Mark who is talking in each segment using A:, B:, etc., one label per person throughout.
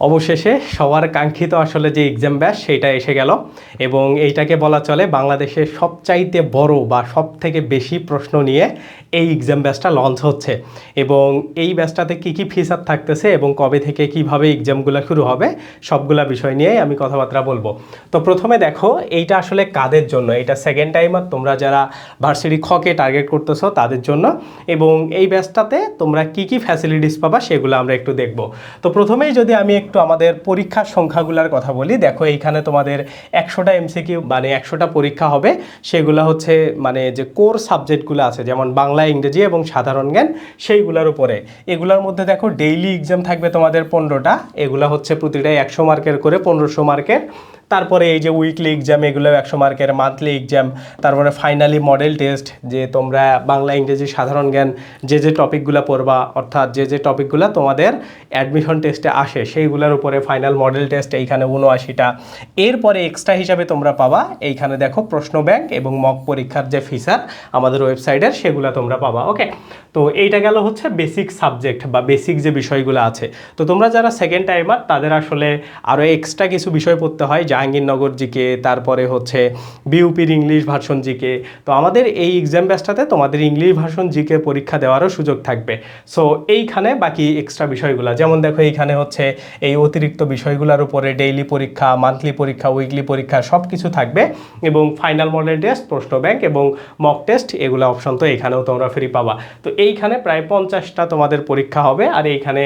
A: অবশেষে সবার কাঙ্ক্ষিত আসলে যে এক্সাম ব্যাস সেটা এসে গেল। এবং এইটাকে বলা চলে বাংলাদেশের সবচাইতে বড় বা সব থেকে বেশি প্রশ্ন নিয়ে এই এক্সাম ব্যাচটা লঞ্চ হচ্ছে। এবং এই ব্যাচটাতে কী কী ফিচার থাকতেছে এবং কবে থেকে কীভাবে এক্সামগুলো শুরু হবে, সবগুলা বিষয় নিয়েই আমি কথাবার্তা বলব। তো প্রথমে দেখো, এইটা আসলে কাদের জন্য? এটা সেকেন্ড টাইমার তোমরা যারা ভার্সিটি খকে টার্গেট করতেছো তাদের জন্য। এবং এই ব্যাচটাতে তোমরা কি কি ফ্যাসিলিটিস পাবা সেগুলো আমরা একটু দেখব। তো প্রথমেই যদি আমি একটু আমাদের পরীক্ষার সংখ্যাগুলোর কথা বলি। দেখো, এইখানে তোমাদের একশোটা এমসিকিউ মানে একশোটা পরীক্ষা হবে। সেগুলো হচ্ছে মানে যে কোর সাবজেক্টগুলো আছে, যেমন বাংলা, ইংরেজি এবং সাধারণ জ্ঞান, সেইগুলোর উপরে। এগুলোর মধ্যে দেখো ডেইলি এক্সাম থাকবে তোমাদের পনেরোটা। এগুলো হচ্ছে প্রতিটাই একশো মার্কের করে পনেরোশো মার্কের তারপরে এই যে উইকলি এক্সাম এগুলো একশো মার্কের মান্থলি এক্সাম তারপরে ফাইনালি মডেল টেস্ট যে তোমরা বাংলা, ইংরেজি, সাধারণ জ্ঞান যে যে টপিকগুলো পড়বা, অর্থাৎ যে যে টপিকগুলো তোমাদের অ্যাডমিশন টেস্টে আসে, সেইগুলোর উপরে ফাইনাল মডেল টেস্ট এইখানে উনআশিটা এরপরে এক্সট্রা হিসাবে তোমরা পাবা, এইখানে দেখো প্রশ্ন ব্যাংক এবং মক পরীক্ষার যে ফিচার আমাদের ওয়েবসাইটের সেগুলো তোমরা পাবা ওকে তো এইটা গেল হচ্ছে বেসিক সাবজেক্ট বা বেসিক যে বিষয়গুলো আছে। তো তোমরা যারা সেকেন্ড টাইমার তাদের আসলে আরও এক্সট্রা কিছু বিষয় পড়তে হয়, জাহাঙ্গীরনগর জিকে, তারপরে হচ্ছে বিউপির ইংলিশ ভার্সন জিকে। তো আমাদের এই এক্সাম ব্যাচটাতে তোমাদের ইংলিশ ভার্সন জিকে পরীক্ষা দেওয়ারও সুযোগ থাকবে। সো এইখানে বাকি এক্সট্রা বিষয়গুলো, যেমন দেখো এইখানে হচ্ছে এই অতিরিক্ত বিষয়গুলোর উপরে ডেইলি পরীক্ষা মান্থলি পরীক্ষা উইকলি পরীক্ষা সব কিছু থাকবে এবং ফাইনাল মডেল টেস্ট প্রশ্ন ব্যাংক এবং মক টেস্ট এগুলো অপশন তো এখানেও তোমরা ফ্রি পাবা। তো এইখানে প্রায় পঞ্চাশটা তোমাদের পরীক্ষা হবে আর এইখানে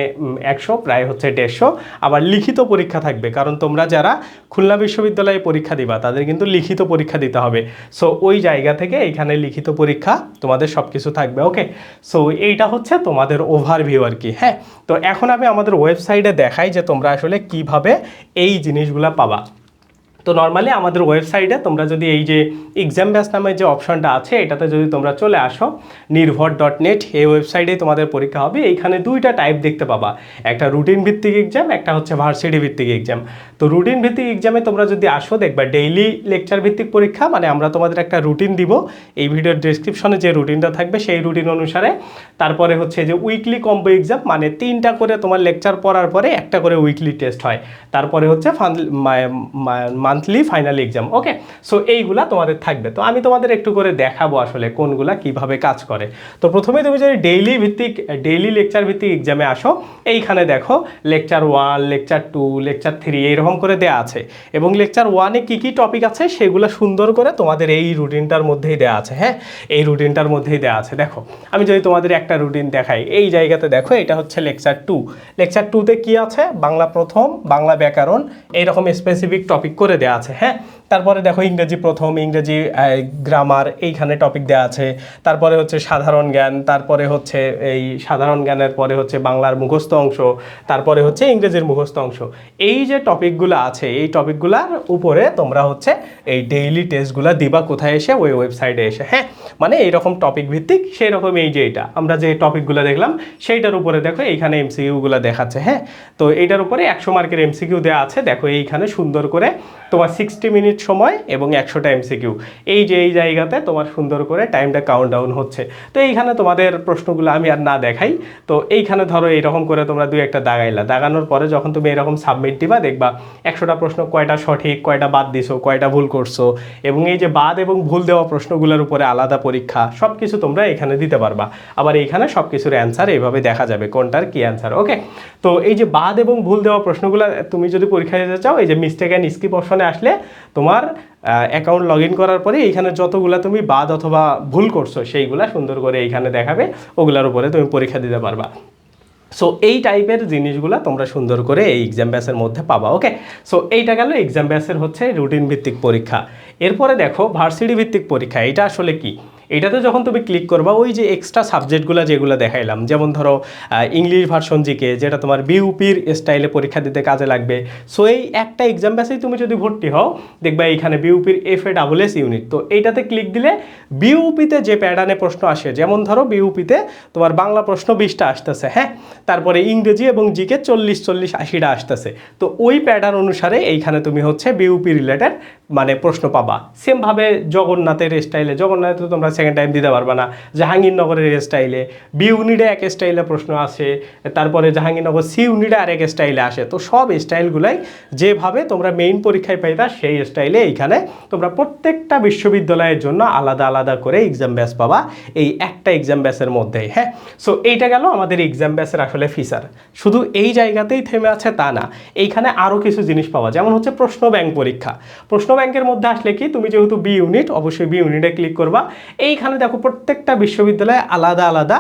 A: একশো, প্রায় হচ্ছে দেড়শো। আবার লিখিত পরীক্ষা থাকবে, কারণ তোমরা যারা খুলনা বিশ্ববিদ্যালয়ে পরীক্ষা দিবা, তাদের কিন্তু লিখিত পরীক্ষা দিতে হবে। সো ওই জায়গা থেকে এইখানে লিখিত পরীক্ষা তোমাদের সব কিছু থাকবে ওকে সো এইটা হচ্ছে তোমাদের ওভারভিউ আর কি হ্যাঁ? তো এখন আমি আমাদের ওয়েবসাইটে দেখাই যে তোমরা আসলে কীভাবে এই জিনিসগুলো পাবা। তো নর্মালি আমাদের ওয়েবসাইটে তোমরা যদি এই যে এক্সাম ব্যাস নামের যে অপশনটা আছে, এটাতে যদি তোমরা চলে আসো নির্ভর ডট নেট এই ওয়েবসাইটে তোমাদের পরীক্ষা হবে। এইখানে দুইটা টাইপ দেখতে পাবা। একটা রুটিন ভিত্তিক এক্সাম একটা হচ্ছে ভার্সিটি ভিত্তিক এক্সাম তো রুটিন ভিত্তিক এক্সামে তোমরা যদি আসো, দেখবা ডেইলি লেকচার ভিত্তিক পরীক্ষা মানে আমরা তোমাদের একটা রুটিন দিব। এই ভিডিওর ডিসক্রিপশনে যে রুটিনটা থাকবে, সেই রুটিন অনুসারে। তারপরে হচ্ছে যে উইকলি কম্বো এক্সাম মানে তিনটা করে তোমার লেকচার পড়ার পরে একটা করে উইকলি টেস্ট হয়। তারপরে হচ্ছে monthly final exam okay so এইগুলা তোমাদের থাকবে। তো আমি তোমাদের একটু করে দেখাবো আসলে কোনগুলা কীভাবে কাজ করে। তো প্রথমে তুমি যদি ডেইলি ভিত্তিক ডেইলি লেকচার ভিত্তিক এক্সামে আসো, এইখানে দেখো lecture one lecture two lecture three এইরকম করে দেয়া আছে। এবং লেকচার ওয়ানে কী কী টপিক আছে সেগুলো সুন্দর করে তোমাদের এই রুটিনটার মধ্যেই দেওয়া আছে হ্যাঁ? এই রুটিনটার মধ্যেই দেওয়া আছে। দেখো, আমি যদি তোমাদের একটা রুটিন দেখাই, এই জায়গাতে দেখো এটা হচ্ছে লেকচার টু লেকচার টুতে কি আছে? বাংলা প্রথম, বাংলা ব্যাকরণ এইরকম স্পেসিফিক টপিক করে দেওয়া আছে হ্যাঁ? তারপরে দেখো ইংরেজি প্রথম, ইংরেজি গ্রামার এইখানে টপিক দেওয়া আছে। তারপরে হচ্ছে সাধারণ জ্ঞান, তারপরে হচ্ছে এই সাধারণ জ্ঞানের পরে হচ্ছে বাংলার মুখস্থ অংশ, তারপরে হচ্ছে ইংরেজির মুখস্থ অংশ। এই যে টপিকগুলো আছে, এই টপিকগুলোর উপরে তোমরা হচ্ছে এই ডেইলি টেস্টগুলো দিবা কোথায় এসে? ওই ওয়েবসাইটে এসে হ্যাঁ? মানে এইরকম টপিক ভিত্তিক সেই রকম এই যে এটা। আমরা যে টপিকগুলো দেখলাম, সেইটার উপরে দেখো এইখানে এমসিকিউগুলো দেখাচ্ছে হ্যাঁ? তো এইটার উপরে একশো মার্কের এমসিকিউ দেওয়া আছে। দেখো এইখানে সুন্দর করে তোমার সিক্সটি মিনিট সময় এবং একশোটা এমসিকিউ এই যে, এই জায়গাতে তোমার সুন্দর করে টাইমটা কাউন্ট ডাউন হচ্ছে। তো এইখানে তোমাদের প্রশ্নগুলো আমি আর না দেখাই। তো এইখানে ধরো এইরকম করে তোমরা দুই একটা দাগাইলা। দাগানোর পরে যখন তুমি এরকম সাবমিট দিবা, দেখবা একশোটা প্রশ্ন কয়টা সঠিক, কয়টা বাদ দিছো, কয়টা ভুল করছ এবং এই যে বাদ এবং ভুল দেওয়া প্রশ্নগুলোর উপরে আলাদা পরীক্ষা সব কিছু তোমরা এখানে দিতে পারবা। আবার এইখানে সব কিছুর অ্যান্সার এইভাবে দেখা যাবে কোনটার কি অ্যান্সার ওকে তো এই যে বাদ এবং ভুল দেওয়া প্রশ্নগুলো, তুমি যদি পরীক্ষা দিতে চাও, এই যে মিস্টেক অ্যান্ড স্কিপ অপশনে আসলে তোমার অ্যাকাউন্ট লগ ইন করার পরে এইখানে যতগুলা তুমি বাদ অথবা ভুল করছ, সেইগুলা সুন্দর করে এইখানে দেখাবে, ওগুলার উপরে তুমি পরীক্ষা দিতে পারবা। সো এই টাইপের জিনিসগুলো তোমরা সুন্দর করে এই এক্সাম ব্যাসের মধ্যে পাবা ওকে সো এইটা গেল এক্সাম ব্যাসের হচ্ছে রুটিন ভিত্তিক পরীক্ষা। এরপরে দেখো ভার্সিটি ভিত্তিক পরীক্ষা, এটা আসলে কি? এটাতে যখন তুমি ক্লিক করবা, ওই যে এক্সট্রা সাবজেক্টগুলো যেগুলো দেখাইলাম, যেমন ধরো ইংলিশ ভার্সন জিকে, যেটা তোমার বিউপির স্টাইলে পরীক্ষা দিতে কাজে লাগবে। সো এই একটা এক্সাম ব্যাসেই তুমি যদি ভর্তি হও, দেখবা এইখানে বিউপির F A double S unit তো এইটাতে ক্লিক দিলে বিউপিতে যে প্যাটার্নে প্রশ্ন আসে, যেমন ধরো বিউপিতে তোমার বাংলা প্রশ্ন বিশটা আসতেছে হ্যাঁ? তারপরে ইংরেজি এবং জিকে চল্লিশ চল্লিশ, আশিটা আসতেছে। তো ওই প্যাটার্ন অনুসারে এইখানে তুমি হচ্ছে বিউপি রিলেটেড মানে প্রশ্ন পাবা। সেমভাবে জগন্নাথের স্টাইলে জগন্নাথে তোমরা সেকেন্ড টাইম দিতে পারবা না। জাহাঙ্গীরনগরের স্টাইলে বি ইউনিটে এক স্টাইলে প্রশ্ন আসে, তারপরে জাহাঙ্গীরনগর সি ইউনিটে আরেক স্টাইলে আসে। তো সব স্টাইলগুলাই যেভাবে তোমরা মেইন পরীক্ষায় পাইতা সেই স্টাইলে এইখানে তোমরা প্রত্যেকটা বিশ্ববিদ্যালয়ের জন্য আলাদা আলাদা করে এক্সাম ব্যাস পাবা, এই একটা এক্সাম ব্যাসের মধ্যেই হ্যাঁ? সো এইটা গেল আমাদের এক্সাম ব্যাসের আসলে ফিচার শুধু এই জায়গাতেই থেমে আছে তা না, এইখানে আরও কিছু জিনিস পাওয়া যেমন হচ্ছে প্রশ্ন ব্যাংক পরীক্ষা। প্রশ্ন ব্যাংকের মধ্যে আসলে কি, তুমি যেহেতু বি ইউনিট অবশ্যই বি ইউনিটে ক্লিক করবা। এইখানে দেখো প্রত্যেকটা বিশ্ববিদ্যালয়ে আলাদা আলাদা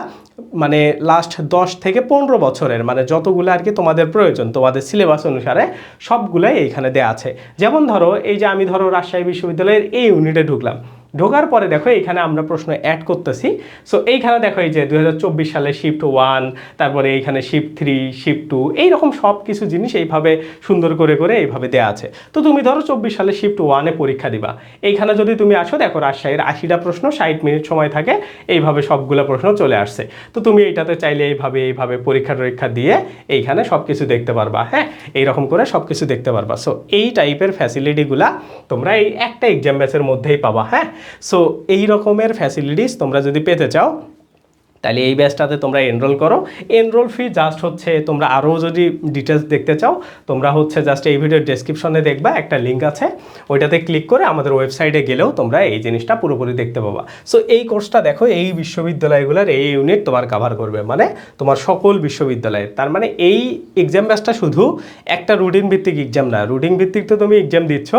A: মানে লাস্ট দশ থেকে পনেরো বছরের মানে যতগুলো আর কি তোমাদের প্রয়োজন, তোমাদের সিলেবাস অনুসারে সবগুলাই এইখানে দেওয়া আছে। যেমন ধরো, এই যে আমি ধরো রাজশাহী বিশ্ববিদ্যালয়ের এই ইউনিটে ঢুকলাম। ঢোকার পরে দেখো এইখানে আমরা প্রশ্ন অ্যাড করতেছি। সো এইখানে দেখো এই যে দু হাজার চব্বিশ সালে শিফট ওয়ান তারপরে এইখানে শিফট থ্রি শিফট টু এইরকম সব কিছু জিনিস এইভাবে সুন্দর করে করে এইভাবে দেওয়া আছে। তো তুমি ধরো চব্বিশ সালে শিফট ওয়ানে পরীক্ষা দিবা। এইখানে যদি তুমি আসো, দেখো রাজশাহীর আশিটা প্রশ্ন, ষাট মিনিট সময় থাকে, এইভাবে সবগুলো প্রশ্ন চলে আসছে। তো তুমি এইটাতে চাইলে এইভাবে এইভাবে পরীক্ষা টরীক্ষা দিয়ে এইখানে সব কিছু দেখতে পারবা হ্যাঁ? এইরকম করে সব কিছু দেখতে পারবা। সো এই টাইপের ফ্যাসিলিটিগুলা তোমরা এই একটা এক্সাম ব্যাচের মধ্যেই পাবা হ্যাঁ? সো এই রকমের ফ্যাসিলিটিস তোমরা যদি পেতে চাও তাহলে এই ব্যাচটাতে তোমরা এনরোল করো। এনরোল ফি জাস্ট হচ্ছে তোমরা আরও যদি ডিটেলস দেখতে চাও, তোমরা হচ্ছে জাস্ট এই ভিডিওর ডেসক্রিপশনে দেখবা, একটা লিঙ্ক আছে। ওইটাতে ক্লিক করে আমাদের ওয়েবসাইটে গেলেও তোমরা এই জিনিসটা পুরোপুরি দেখতে পাবা। সো এই কোর্সটা দেখো, এই বিশ্ববিদ্যালয়গুলোর এই ইউনিট তোমার কাভার করবে। মানে তোমার সকল বিশ্ববিদ্যালয়ের। তার মানে এই এক্সাম ব্যাচটা শুধু একটা রুটিন ভিত্তিক এক্সাম না রুটিন ভিত্তিক তো তুমি এক্সাম দিচ্ছ।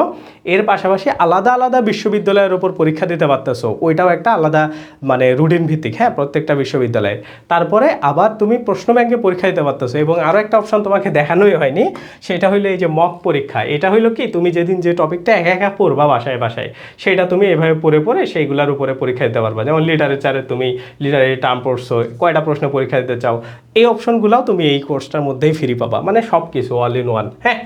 A: এর পাশাপাশি আলাদা আলাদা বিশ্ববিদ্যালয়ের ওপর পরীক্ষা দিতে পারতেছো। ওইটাও একটা আলাদা মানে রুটিন ভিত্তিক হ্যাঁ প্রত্যেকটা বিশ্ববিদ্যালয়ে। তারপরে আবার তুমি প্রশ্ন ব্যাংকে পরীক্ষা দিতে পারতেছো এবং আরও একটা অপশন তোমাকে দেখানোই হয়নি, সেটা হইল এই যে মক পরীক্ষা। এটা হইল কি, তুমি যেদিন যে টপিকটা একা একা পড়বা বাসায় বাসায়, সেটা তুমি এভাবে পড়ে পড়ে সেইগুলোর উপরে পরীক্ষা দিতে পারবা। যেমন লিটারেচারে তুমি লিটারেরি টার্ম পড়ছো, কয়টা প্রশ্ন পরীক্ষা দিতে চাও, এই অপশনগুলোও তুমি এই কোর্সটার মধ্যেই ফ্রি পাবা। মানে সব কিছু অল ইন ওয়ান হ্যাঁ?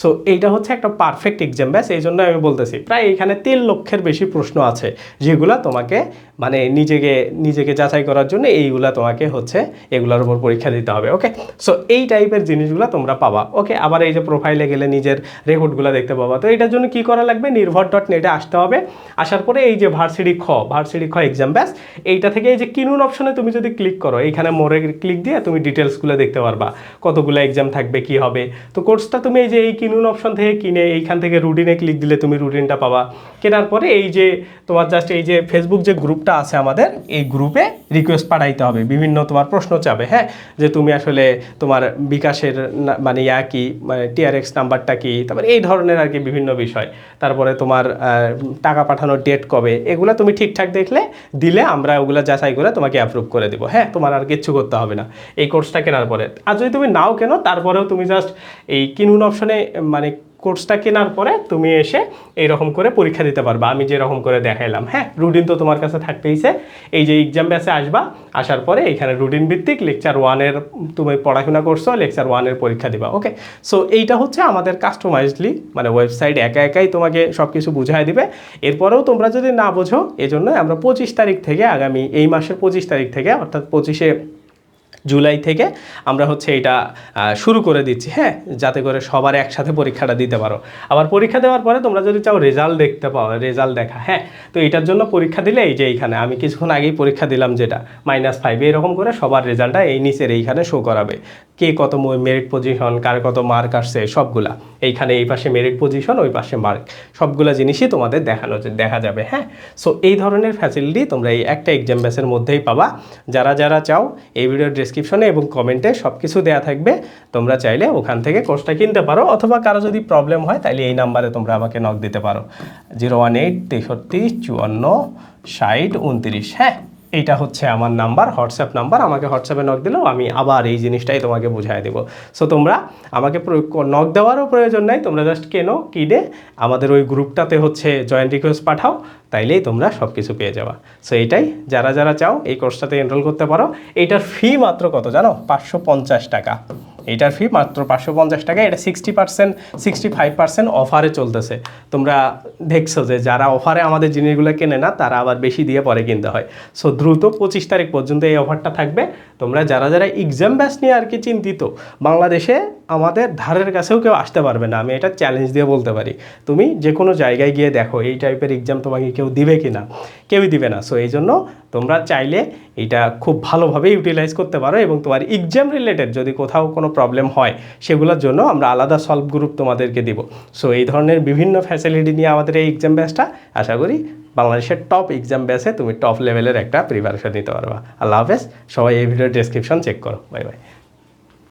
A: সো এইটা হচ্ছে একটা পারফেক্ট এক্সাম ব্যাস, এই জন্য আমি বলতেছি। প্রায় এখানে তিন লক্ষের বেশি প্রশ্ন আছে, যেগুলো তোমাকে মানে নিজেকে নিজেকে যাচাই করার জন্য এইগুলা তোমাকে হচ্ছে এগুলোর উপর পরীক্ষা দিতে হবে ওকে সো এই টাইপের জিনিসগুলো তোমরা পাবা ওকে আবার এই যে প্রোফাইলে গেলে নিজের রেকর্ডগুলো দেখতে পাবা। তো এটার জন্য কি করা লাগবে? নির্ভর ডট নেটে আসতে হবে, আসার পরে এই যে ভার্সিটি খ ভার্সিটি খ এক্সাম ব্যাস। এইটা থেকে এই যে কিনুন অপশনে তুমি যদি ক্লিক করো, এইখানে মোড়ে ক্লিক দিয়ে তুমি ডিটেলসগুলো দেখতে পারবা, কতগুলো এক্সাম থাকবে, কি হবে। তো কোর্সটা তুমি এই যে এই কিনুন অপশন থেকে কিনে এইখান থেকে রুটিনে ক্লিক দিলে তুমি রুটিনটা পাবা। কেনার পরে এই যে তোমার জাস্ট এই যে ফেসবুক যে গ্রুপটা আছে আমাদের, এই গ্রুপে রিকোয়েস্ট পাঠাইতে হবে, বিভিন্ন তোমার প্রশ্ন চাবে হ্যাঁ? যে তুমি আসলে তোমার বিকাশের মানে ইয়া কি মানে টিআরএক্স নাম্বারটা কি, তারপরে এই ধরনের আর কি বিভিন্ন বিষয়। তারপরে তোমার টাকা পাঠানোর ডেট কবে, এগুলো তুমি ঠিকঠাক দেখলে, দিলে আমরা ওগুলো যাচাই করে তোমাকে অ্যাপ্রুভ করে দেবো হ্যাঁ? তোমার আর কিচ্ছু করতে হবে না, এই কোর্সটা কেনার পরে। আর যদি তুমি নাও কেনো, তারপরেও তুমি জাস্ট এই কিনুন অপশনে মানে কোর্সটা কেনার পরে তুমি এসে এইরকম করে পরীক্ষা দিতে পারবা। আমি যেরকম করে দেখাইলাম হ্যাঁ? রুটিন তো তোমার কাছে থাকতেইছে। এই যে এক্সাম ব্যাসে আসবা, আসার পরে এখানে রুটিন ভিত্তিক লেকচার ওয়ানের তুমি পড়াশোনা করছ লেকচার ওয়ানের পরীক্ষা দিবা ওকে সো এইটা হচ্ছে আমাদের কাস্টমাইজলি মানে ওয়েবসাইট একা একাই তোমাকে সব কিছু বুঝাই দিবে। এরপরেও তোমরা যদি না বোঝো, এজন্যই আমরা পঁচিশ তারিখ থেকে আগামী এই মাসের পঁচিশ তারিখ থেকে, অর্থাৎ পঁচিশে জুলাই থেকে আমরা হচ্ছে এটা শুরু করে দিচ্ছি হ্যাঁ? যাতে করে সবার একসাথে পরীক্ষাটা দিতে পারো। আবার পরীক্ষা দেওয়ার পরে তোমরা যদি চাও রেজাল্ট দেখতে পাও, রেজাল্ট দেখা হ্যাঁ? তো এটার জন্য পরীক্ষা দিলে এই যে এইখানে, আমি কিছুক্ষণ আগেই পরীক্ষা দিলাম যেটা মাইনাস ফাইভ এরকম করে সবার রেজাল্টটা এই নিচের এইখানে শো করাবে। কে কত মেরিট পজিশন কার কত মার্ক আসছে, সবগুলা। এইখানে এই পাশে মেরিট পজিশন ওই পাশে মার্ক সবগুলা জিনিসই তোমাদের দেখানো, দেখা যাবে হ্যাঁ? সো এই ধরনের ফ্যাসিলিটি তোমরা এই একটা এক্সাম ব্যাসের মধ্যেই পাবা। যারা যারা চাও এই ভিডিওর ডিসক্রিপশনে এবং কমেন্টে সব কিছু দেওয়া থাকবে। তোমরা চাইলে ওখান থেকে কোর্সটা কিনতে পারো, অথবা কারও যদি প্রবলেম হয় তাহলে এই নাম্বারে তোমরা আমাকে নক দিতে পারো। জিরো ওয়ান এইট তেষট্টি, চুয়ান্ন, ষাট, উনত্রিশ হ্যাঁ? এইটা হচ্ছে আমার নাম্বার, হোয়াটসঅ্যাপ নাম্বার। আমাকে হোয়াটসঅ্যাপে নক দিলেও আমি আবার এই জিনিসটাই তোমাকে বুঝাই দেবো। সো তোমরা আমাকে নক দেওয়ারও প্রয়োজন নাই। তোমরা জাস্ট কেনো, কিনে আমাদের ওই গ্রুপটাতে হচ্ছে জয়েন্ট রিকোয়েস্ট পাঠাও, তাইলেই তোমরা সব কিছু পেয়ে যাবা। সো এটাই যারা যারা চাও এই কোর্সটাতে এনরোল করতে পারো। এইটার ফি মাত্র কত জানো? পাঁচশো পঞ্চাশ টাকা। এটার ফি মাত্র পাঁচশো পঞ্চাশ টাকা। এটা sixty percent sixty five percent অফারে চলতেছে। তোমরা দেখছ যে যারা অফারে আমাদের জিনিসগুলো কেনে না, তারা আবার বেশি দিয়ে পরে কিনতে হয়। সো দ্রুত পঁচিশ তারিখ পর্যন্ত এই অফারটা থাকবে। তোমরা যারা যারা এক্সাম ব্যাস নিয়ে আর কি চিন্তিত, বাংলাদেশে আমাদের ধারের কাছেও কেউ আসতে পারবে না। আমি এটা চ্যালেঞ্জ দিয়ে বলতে পারি। তুমি যে কোনো জায়গায় গিয়ে দেখো, এই টাইপের এক্সাম তোমাকে কেউ দিবে কি না কেউই দিবে না। সো এই জন্য তোমরা চাইলে এটা খুব ভালোভাবে ইউটিলাইজ করতে পারো এবং তোমার এক্সাম রিলেটেড যদি কোথাও কোনো প্রবলেম হয়, সেগুলোর জন্য আমরা আলাদা সলভ গ্রুপ তোমাদেরকে দিব। সো এই ধরনের বিভিন্ন ফ্যাসিলিটি নিয়ে আমাদের এই এক্সাম ব্যাচটা আশা করি বাংলাদেশের টপ এক্সাম ব্যাচে তুমি টপ লেভেলের একটা প্রিপারেশন নিতে পারবা। আল্লাহ হাফেজ, সবাই এই ভিডিওর ডেসক্রিপশন চেক করো। Bye bye